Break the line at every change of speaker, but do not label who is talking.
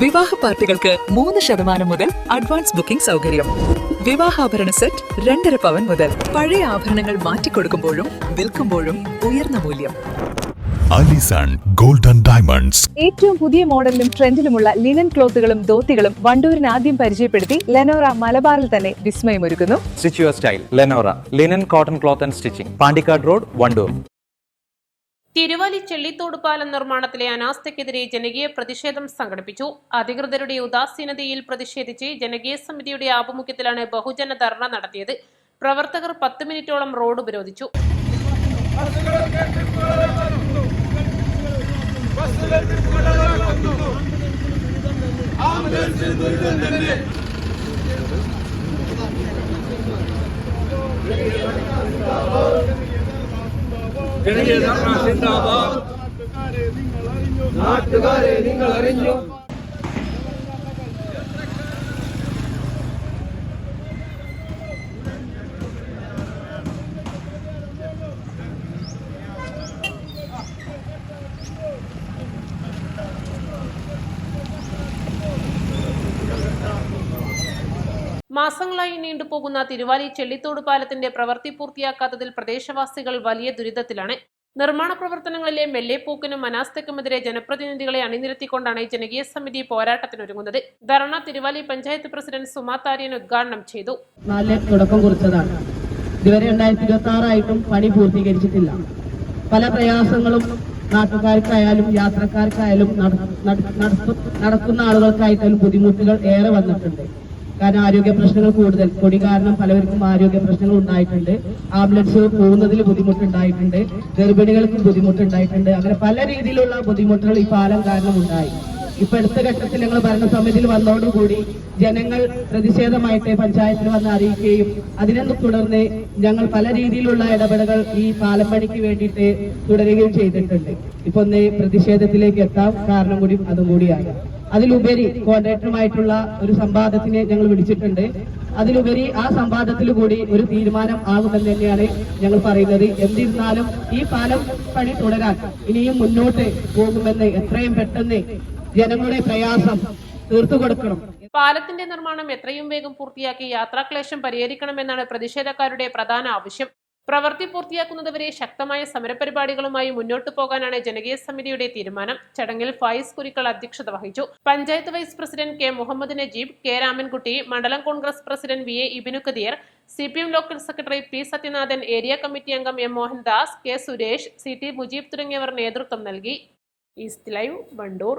വിവാഹ പാർട്ടികൾക്ക് മൂന്ന് ശതമാനം മുതൽ അഡ്വാൻസ് ബുക്കിംഗ് സൗകര്യം. വിവാഹാഭരണ സെറ്റ് രണ്ടര പവൻ മുതൽ പഴയ ആഭരണങ്ങൾ മാറ്റിക്കൊടുക്കുമ്പോഴും വിൽക്കുമ്പോഴും ഉയർന്ന മൂല്യം.
Alison golden diamonds.
ഏറ്റവും പുതിയ മോഡലിലും ട്രെൻഡിലുമുള്ള ലിനൻ ക്ലോത്തുകളും ധോത്തികളും വണ്ടൂരിന് ആദ്യം പരിചയപ്പെടുത്തി ലെനോറ മലബാറിൽ തന്നെ വിസ്മയമൊരുക്കുന്നു.
Stitch your style Lenora linen cotton cloth and stitching Pandikkad road Wandoor
Thiruvali Chellithodu പാലം നിർമ്മാണത്തിലെ അനാസ്ഥയ്ക്കെതിരെ ജനകീയ പ്രതിഷേധം സംഘടിപ്പിച്ചു. അധികൃതരുടെ ഉദാസീനതയിൽ പ്രതിഷേധിച്ച് ജനകീയ സമിതിയുടെ ആഭിമുഖ്യത്തിലാണ് ബഹുജന ധർണ നടത്തിയത്. പ്രവർത്തകർ പത്ത് മിനിറ്റോളം റോഡ് ഉപരോധിച്ചു. ജനജേതർമ്മ സിന്ദാബാദ് നാട്ടുകാരെ നിങ്ങൾ അറിഞ്ഞു മാസങ്ങളായി നീണ്ടുപോകുന്ന തിരുവാലി ചെള്ളിത്തോട് പാലത്തിന്റെ പ്രവൃത്തി പൂർത്തിയാക്കാത്തതിൽ പ്രദേശവാസികൾ വലിയ ദുരിതത്തിലാണ്. നിർമ്മാണ പ്രവർത്തനങ്ങളിലെ മെല്ലെപ്പൂക്കിനും അനാസ്ഥയ്ക്കുമെതിരെ ജനപ്രതിനിധികളെ അണിനിരത്തിക്കൊണ്ടാണ് ജനകീയ സമിതി പോരാട്ടത്തിനൊരുങ്ങുന്നത്. ധർണ തിരുവാലി പഞ്ചായത്ത് പ്രസിഡന്റ് സുമാതാര്യൻ ഉദ്ഘാടനം ചെയ്തു.
തുടക്കം കുറിച്ചതാണ്. ഇതുവരെ രണ്ടായിരത്തി ഇരുപത്തി ആറായിട്ടും പണി പൂർത്തീകരിച്ചിട്ടില്ല. പല പ്രയാസങ്ങളും നാട്ടുകാർക്കായാലും യാത്രക്കാർക്കായാലും നട- നട- നടക്കുന്ന ആളുകൾക്കായിട്ടായാലും ബുദ്ധിമുട്ടുകൾ ഏറെ വന്നിട്ടുണ്ട്. കാരണം ആരോഗ്യ പ്രശ്നങ്ങൾ കൂടുതൽ. പൊടി കാരണം പലവർക്കും ആരോഗ്യ പ്രശ്നങ്ങൾ ഉണ്ടായിട്ടുണ്ട്. ആംബുലൻസ് പോകുന്നതിൽ ബുദ്ധിമുട്ടുണ്ടായിട്ടുണ്ട്. ഗർഭിണികൾക്കും ബുദ്ധിമുട്ടുണ്ടായിട്ടുണ്ട്. അങ്ങനെ പല രീതിയിലുള്ള ബുദ്ധിമുട്ടുകൾ ഈ പാലം കാരണം ഉണ്ടായി. ഇപ്പൊ അടുത്ത ഘട്ടത്തിൽ ഞങ്ങൾ ഭരണസമിതിയിൽ വന്നതോടുകൂടി ജനങ്ങൾ പ്രതിഷേധമായിട്ട് പഞ്ചായത്തിൽ വന്ന് അറിയിക്കുകയും അതിനെ തുടർന്ന് ഞങ്ങൾ പല രീതിയിലുള്ള ഇടപെടലുകൾ ഈ പാലം പണിക്ക് വേണ്ടിയിട്ട് തുടരുകയും ചെയ്തിട്ടുണ്ട്. ഇപ്പൊ ഒന്ന് പ്രതിഷേധത്തിലേക്ക് എത്താം. കാരണം കൂടി അതും കൂടിയാണ്. അതിലുപരി കോൺട്രാക്ടറുമായിട്ടുള്ള ഒരു സംവാദത്തിന് ഞങ്ങൾ വിളിച്ചിട്ടുണ്ട്. അതിലുപരി ആ സംവാദത്തിൽ കൂടി ഒരു തീരുമാനം ആകുമെന്ന് തന്നെയാണ് ഞങ്ങൾ പറയുന്നത്. എന്നിരുന്നാലും ഈ പാലം പണി തുടരാൻ ഇനിയും മുന്നോട്ട് പോകുമെന്ന് എത്രയും പെട്ടെന്ന് ജനങ്ങളുടെ പ്രയാസം തീർത്തു കൊടുക്കണം
പാലത്തിന്റെ നിർമ്മാണം എത്രയും വേഗം പൂർത്തിയാക്കി യാത്രാക്ലേശം പരിഹരിക്കണമെന്നാണ് പ്രതിഷേധക്കാരുടെ പ്രധാന ആവശ്യം. പ്രവൃത്തി പൂർത്തിയാക്കുന്നതുവരെ ശക്തമായ സമരപരിപാടികളുമായി മുന്നോട്ടു പോകാനാണ് ജനകീയ സമിതിയുടെ തീരുമാനം. ചടങ്ങിൽ ഫൈസ് കുരിക്കൾ അധ്യക്ഷത വഹിച്ചു. Panchayat vice president K Muhammad Najeeb K Ramankutty മണ്ഡലം Congress president V A Ibinu Kadeer C P M local secretary P Sathyanathan area committee അംഗം M Mohandas K Suresh C T Mujeeb തുടങ്ങിയവർ നേതൃത്വം നൽകി. East live Wandoor.